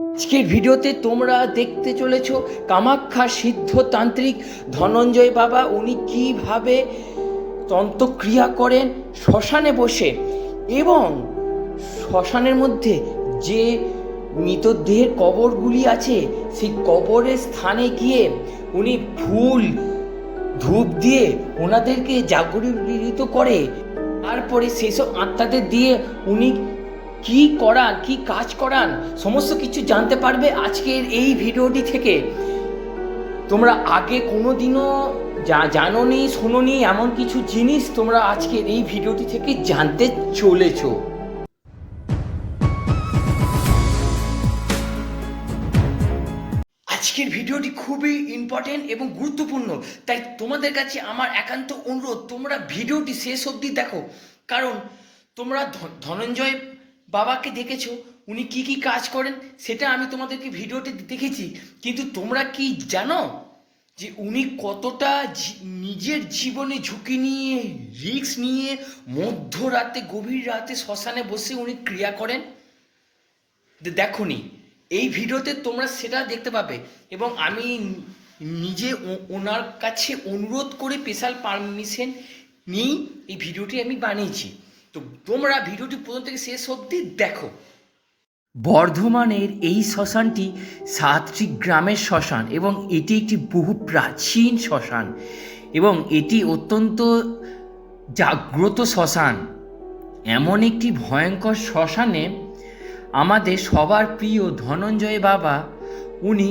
আজকের ভিডিওতে তোমরা দেখতে চলেছ কামাখ্যা সিদ্ধতান্ত্রিক ধনঞ্জয় বাবা, উনি কীভাবে তন্ত্রক্রিয়া করেন শ্মশানে বসে এবং শ্মশানের মধ্যে যে মৃতদেহের কবরগুলি আছে, সেই কবরের স্থানে গিয়ে উনি ফুল, ধূপ দিয়ে ওনাদেরকে জাগরিত করে, তারপরে সেসব আত্মাদের দিয়ে উনি কি করান, কি কাজ করান, সমস্ত কিছু জানতে পারবে আজকের এই ভিডিওটি থেকে। তোমরা আগে কোনো দিনও যা জানোনি, শোনোনি এমন কিছু জিনিস তোমরা আজকের এই ভিডিওটি থেকে জানতে চলেছো। আজকের ভিডিওটি খুবই ইম্পর্টেন্ট এবং গুরুত্বপূর্ণ, তাই তোমাদের কাছে আমার একান্ত অনুরোধ, তোমরা ভিডিওটি শেষ অবধি দেখো। কারণ তোমরা ধনঞ্জয় বাবাকে দেখেছ? উনি কি কি কাজ করেন? সেটা আমি তোমাদেরকে ভিডিওতে দেখেছি। কিন্তু তোমরা কি জানো যে উনি কতটা নিজের জীবনে ঝুঁকি নিয়ে, রিস্ক নিয়ে মধ্যরাতে, গভীর রাতে শ্মশানে বসে উনি ক্রিয়া করেন? দেখো নি এই ভিডিওতে তোমরা সেটা দেখতে পাবে। এবং আমি নিজে ওনার কাছে অনুরোধ করে স্পেশাল পারমিশন নিয়েই এই ভিডিওটি আমি বানিয়েছি। তো তোমরা ভিডিওটি প্রথম থেকে শেষ অবধি দেখো। বর্ধমানের এই শ্মশানটি সাতটি গ্রামের শ্মশান এবং এটি একটি বহু প্রাচীন শ্মশান এবং এটি অত্যন্ত জাগ্রত শ্মশান। এমন একটি ভয়ঙ্কর শ্মশানে আমাদের সবার প্রিয় ধনঞ্জয় বাবা, উনি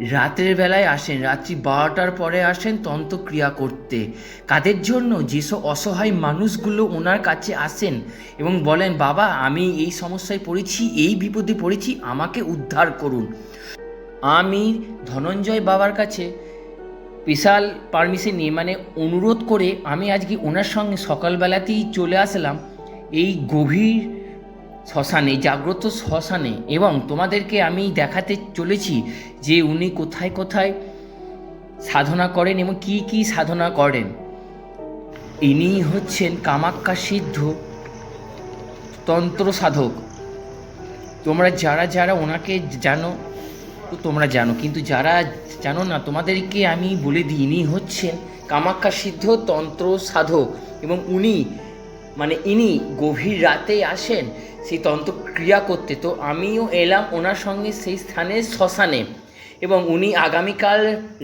রাতের বেলায় আসেন, রাত্রি বারোটার পরে আসেন তন্ত্রক্রিয়া করতে। কাদের জন্য? যেসব অসহায় মানুষগুলো ওনার কাছে আসেন এবং বলেন, বাবা, আমি এই সমস্যায় পড়েছি, এই বিপদে পড়েছি, আমাকে উদ্ধার করুন। আমি ধনঞ্জয় বাবার কাছে স্পেশাল পারমিশন নিয়ে মানে অনুরোধ করে আমি আজকে ওনার সঙ্গে সকালবেলাতেই চলে আসলাম। এই গভীর শ্মশানে, জাগ্রত শ্মশানে এবং তোমাদেরকে আমি দেখাতে চলেছি যে উনি কোথায় কোথায় সাধনা করেন এবং কি কি সাধনা করেন। ইনি হচ্ছেন কামাক্কা সিদ্ধ তন্ত্র সাধক। তোমরা যারা যারা ওনাকে জানো তো তোমরা জানো, কিন্তু যারা জানো না, তোমাদেরকে আমি বলে দিই, ইনি হচ্ছেন কামাখ্যা সিদ্ধ তন্ত্র সাধক এবং উনি মানে ইনি গভীর রাতে আসেন, সেই তন্ত্র ক্রিয়া করতে। তো আমিও এলাম ওনার সঙ্গে সেই স্থানে শ্মশানে। এবং উনি আগামীকাল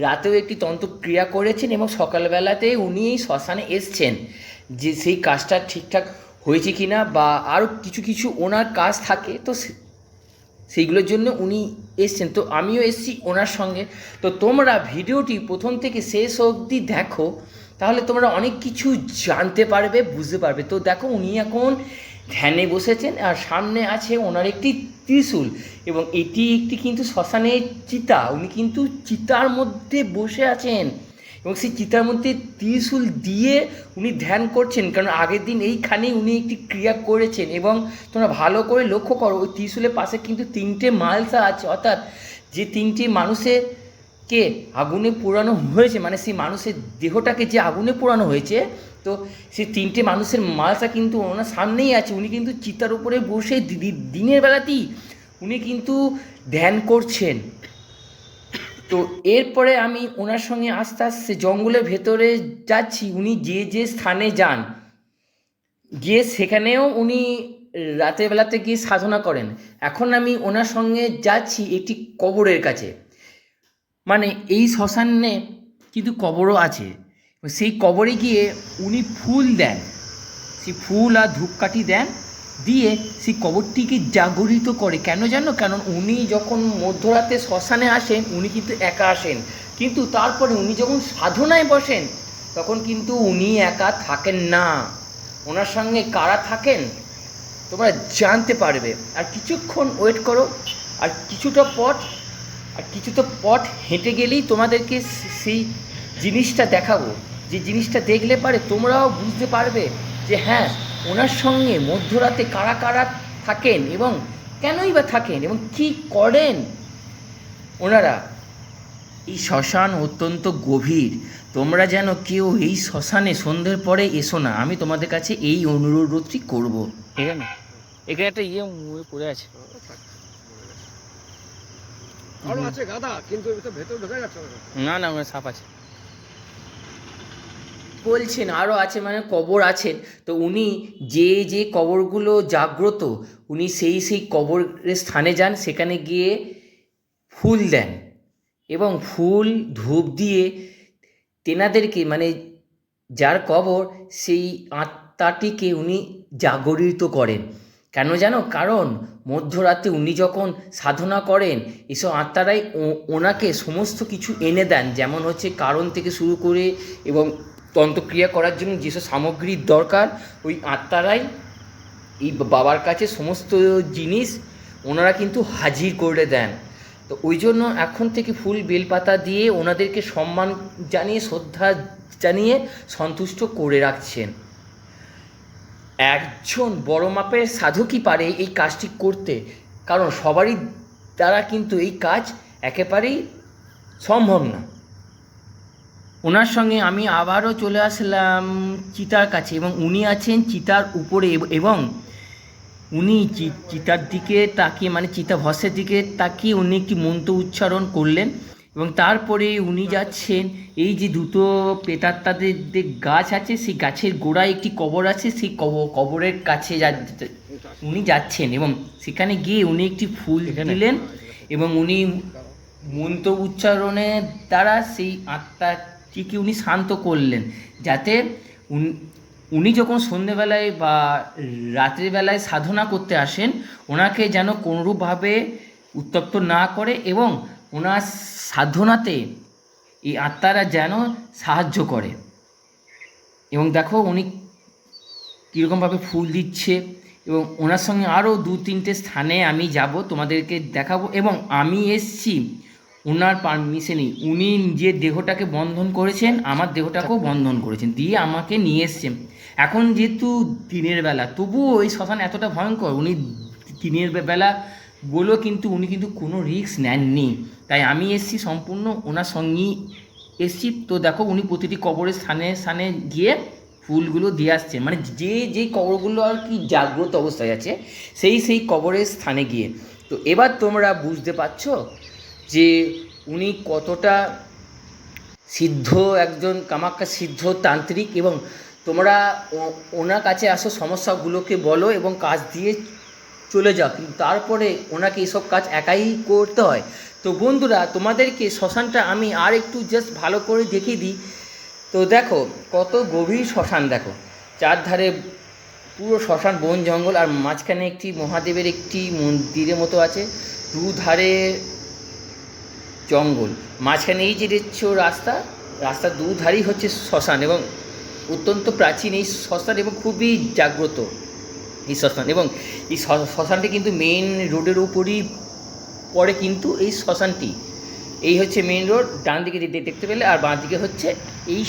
রাতেও একটি তন্ত্র ক্রিয়া করেছেন এবং সকালবেলাতে উনি এই শ্মশানে এসছেন। যে সেই কাজটা ঠিকঠাক হয়েছে কি না বা আরও কিছু কিছু ওনার কাজ থাকে, তো সেইগুলোর জন্য উনি এসছেন। তো আমিও এসছি ওনার সঙ্গে। তো তোমরা ভিডিওটি প্রথম থেকে শেষ অবধি দেখো। তাহলে তোমরা অনেক কিছু জানতে পারবে, বুঝতে পারবে। তো দেখো, উনি এখন ধ্যানে বসেছেন আর সামনে আছে ওনার একটি ত্রিশূল এবং এটি একটি কিন্তু শ্মশানের চিতা। উনি কিন্তু চিতার মধ্যে বসে আছেন এবং সেই চিতার মধ্যে ত্রিশূল দিয়ে উনি ধ্যান করছেন, কারণ আগের দিন এইখানেই উনি একটি ক্রিয়া করেছেন এবং তোমরা ভালো করে লক্ষ্য করো, ওই ত্রিশূলের পাশে কিন্তু তিনটে মালসা আছে। অর্থাৎ যে তিনটি মানুষের কে? আগুনে পোড়ানো হয়েছে মানে সেই মানুষের দেহটাকে যে আগুনে পোড়ানো হয়েছে, তো সেই তিনটে মানুষের মালসা কিন্তু ওনার সামনেই আছে, উনি কিন্তু চিতার উপরে বসে দিনের বেলাতেই উনি কিন্তু ধ্যান করছেন। তো এরপরে আমি ওনার সঙ্গে আস্তে আস্তে জঙ্গলের ভেতরে যাচ্ছি, উনি যে যে স্থানে যান, গিয়ে সেখানেও উনি রাতের বেলাতে গিয়ে সাধনা করেন। এখন আমি ওনার সঙ্গে যাচ্ছি একটি কবরের কাছে। মানে এই শ্মশানে কিন্তু কবরও আছে। সেই কবরে গিয়ে উনি ফুল দেন। সেই ফুল আর ধূপকাঠি দেন। দিয়ে সেই কবরটিকে জাগরিত করে। কেন জানো? কারণ উনি যখন মধ্যরাতে শ্মশানে আসেন, উনি কিন্তু একা আসেন। কিন্তু তারপরে উনি যখন সাধনায় বসেন, তখন কিন্তু উনি একা থাকেন না। ওনার সঙ্গে কারা থাকেন? তোমরা জানতে পারবে। আর কিছুক্ষণ ওয়েট করো। আর কিছুটা পথ আর কিছু তো পথ হেঁটে গেলেই তোমাদেরকে সেই জিনিসটা দেখাবো। যে জিনিসটা দেখলে পারে, তোমরাও বুঝতে পারবে যে হ্যাঁ ওনার সঙ্গে মধ্যরাতে কারা কারা থাকেন এবং কেনই বা থাকেন এবং কি করেন ওনারা। এই শ্মশান অত্যন্ত গভীর। তোমরা যেন কেউ এই শ্মশানে সন্ধ্যের পরে এসো না। আমি তোমাদের কাছে এই অনুরোধটি করব। এখানে এখানে একটা ইয়ে পড়ে আছে। আরও আছে গাদা কিন্তু ভেতর ঢোকা যাচ্ছে না না না ওখানে সাপ আছে। বলছেন আরও আছে মানে কবর আছেন তো উনি যে যে কবরগুলো জাগ্রত উনি সেই সেই কবরের স্থানে যান সেখানে গিয়ে ফুল দেন এবং ফুল ধূপ দিয়ে তেনাদেরকে মানে যার কবর সেই আত্মাটিকে উনি জাগরিত করেন। কেন জানো? কারণ মধ্যরাতে উনি যখন সাধনা করেন, এসব আত্মারাই ওনাকে সমস্ত কিছু এনে দেন। যেমন হচ্ছে কারণ থেকে শুরু করে এবং তন্ত্রক্রিয়া করার জন্য যেসব সামগ্রীর দরকার, ওই আত্মারাই এই বাবার কাছে সমস্ত জিনিস ওনারা কিন্তু হাজির করে দেন। তো ওই জন্য এখন থেকে ফুল বেলপাতা দিয়ে ওনাদেরকে সম্মান জানিয়ে, শ্রদ্ধা জানিয়ে সন্তুষ্ট করে রাখছেন। একজন বড় মাপের সাধকই পারে এই কাজটি করতে? কারণ সবারই দ্বারা কিন্তু এই কাজ একেবারেই সম্ভব না। ওনার সঙ্গে আমি আবারও চলে আসলাম চিতার কাছে এবং উনি আছেন চিতার উপরে এবং উনি চিতার দিকে তাকিয়ে মানে চিতা ভস্যের দিকে তাকিয়ে উনি একটি মন্ত্র উচ্চারণ করলেন। এবং তারপরে উনি যাচ্ছেন এই যে দুটো পেতাত্তাদের যে গাছ আছে সেই গাছের গোড়ায় একটি কবর আছে সেই কবর কবরের কাছে যা- উনি যাচ্ছেন এবং সেখানে গিয়ে উনি একটি ফুল দিলেন এবং উনি মন্ত্র উচ্চারণের দ্বারা সেই আত্মাটিকে উনি শান্ত করলেন। যাতে উন- উনি যখন সন্ধেবেলায় বা রাত্রিবেলায় সাধনা করতে আসেন ওনাকে যেন কোনোরূপভাবে উত্তপ্ত না করে এবং ওনার সাধনাতে এই আত্মারা যেন সাহায্য করে। এবং দেখো উনি কীরকমভাবে ফুল দিচ্ছে এবং ওনার সঙ্গে আরও দু তিনটে স্থানে আমি যাব তোমাদেরকে দেখাবো এবং আমি এসছি ওনার পারমিশনই উনি যে দেহটাকে বন্ধন করেছেন আমার দেহটাকেও বন্ধন করেছেন দিয়ে আমাকে নিয়ে এসছেন। এখন যেহেতু দিনের বেলা তবুও ওই শ্মশান এতটা ভয়ঙ্কর উনি দিনের বেলা বলেও কিন্তু উনি কিন্তু কোনো রিস্ক নেননি। তাই আমি এসছি সম্পূর্ণ ওনার সঙ্গেই এসছি। তো দেখো, উনি প্রতিটি কবরের স্থানে স্থানে গিয়ে ফুলগুলো দিয়ে আসছেন। মানে যে যেই কবরগুলো আর কি জাগ্রত অবস্থায় আছে, সেই সেই কবরের স্থানে গিয়ে। তো এবার তোমরা বুঝতে পারছ যে উনি কতটা সিদ্ধ, একজন কামাক্কা সিদ্ধ তান্ত্রিক এবং তোমরা ওনার কাছে আসো, সমস্যাগুলোকে বলো এবং কাজ দিয়ে চলে যাও, কিন্তু তারপরে ওনাকে এইসব কাজ একাই করতে হয়। তো বন্ধুরা, তোমাদেরকে শ্মশানটা আমি আর একটু জাস্ট ভালো করে দেখিয়ে দিই। তো দেখো, কত গভীর শ্মশান দেখো। চারধারে পুরো শ্মশান বন জঙ্গল, আর মাঝখানে একটি মহাদেবের একটি মন্দিরের মতো আছে। দুধারে জঙ্গল। মাঝখানে এই যে দেখছ রাস্তা, রাস্তার দুধারেই হচ্ছে শ্মশান এবং অত্যন্ত প্রাচীন এই শ্মশান এবং খুবই জাগ্রত। এই শ্মশান। এবং এই শ্মশানটি কিন্তু মেইন রোডের উপরই পড়ে কিন্তু এই শ্মশানটি। এই হচ্ছে মেইন রোড ডান দিকে দেখতে পেলে, আর বাঁ দিকে হচ্ছে এই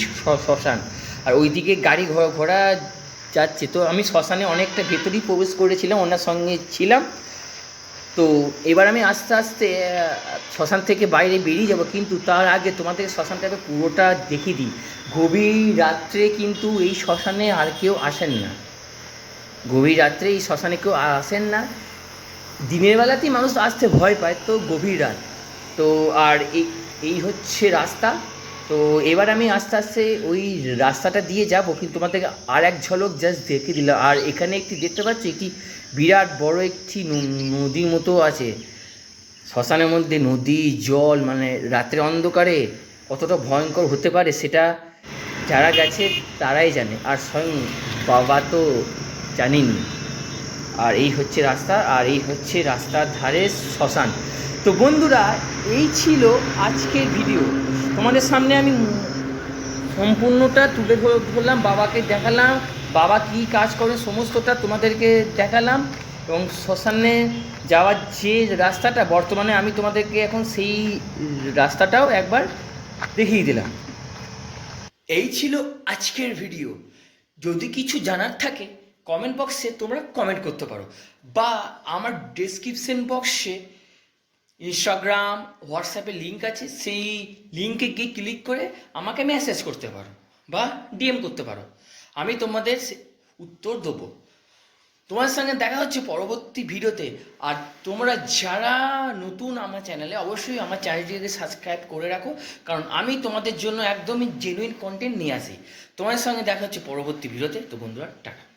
শ্মশান। আর ওইদিকে গাড়ি ঘোড়া ঘোড়া যাচ্ছে। তো আমি শ্মশানে অনেকটা ভেতরেই প্রবেশ করেছিলাম, ওনার সঙ্গে ছিলাম। তো এবার আমি আস্তে আস্তে শ্মশান থেকে বাইরে বেরিয়ে যাব, কিন্তু তার আগে তোমাদের শ্মশানটাকে পুরোটা দেখিয়ে দিই। গভীর রাত্রে কিন্তু এই শ্মশানে আর কেউ আসেন না। গভীর রাত্রে এই শ্মশানে কেউ আসেন না। দিনের বেলাতেই মানুষ আসতে ভয় পায়, তো গভীর রাত। তো আর এই এই হচ্ছে রাস্তা। তো এবার আমি আস্তে আস্তে ওই রাস্তাটা দিয়ে যাব, কিন্তু তোমাদেরকে আর এক ঝলক জাস্ট দেখে দিলাম। আর এখানে একটি দেখতে পাচ্ছ, একটি বিরাট বড় একটি নদীর মতো আছে। শ্মশানের মধ্যে নদী, জল মানে রাত্রে অন্ধকারে কতটা ভয়ঙ্কর হতে পারে সেটা যারা গেছে তারাই জানে। আর স্বয়ং বাবা তো জানিনি আর এই হচ্ছে রাস্তা, আর এই হচ্ছে রাস্তার ধারে শ্মশান। তো বন্ধুরা, এই ছিল আজকের ভিডিও তোমাদের সামনে আমি সম্পূর্ণটা তুলে ধরলাম, বাবাকে দেখালাম, বাবা কি কাজ করে সমস্তটা তোমাদেরকে দেখালাম এবং শ্মশানে যাওয়ার যে রাস্তাটা, বর্তমানে আমি তোমাদেরকে এখন সেই রাস্তাটাও একবার দেখিয়ে দিলাম। এই ছিল আজকের ভিডিও যদি কিছু জানার থাকে কমেন্ট বক্সে তোমরা কমেন্ট করতে পারো। বা আমার ডেসক্রিপশন বক্সে ইনস্টাগ্রাম হোয়াটসঅ্যাপে লিঙ্ক আছে, সেই লিঙ্কে গিয়ে ক্লিক করে আমাকে মেসেজ করতে পারো বা ডিএম করতে পারো। আমি তোমাদের উত্তর দেবো। তোমার সঙ্গে দেখা হচ্ছে পরবর্তী ভিডিওতে। আর তোমরা যারা নতুন আমার চ্যানেলে অবশ্যই আমার চ্যানেলটিকে সাবস্ক্রাইব করে রাখো। কারণ আমি তোমাদের জন্য একদমই জেনুইন কন্টেন্ট নিয়ে আসি। তোমার সঙ্গে দেখা হচ্ছে পরবর্তী ভিডিওতে। তো বন্ধুরা, টাটা।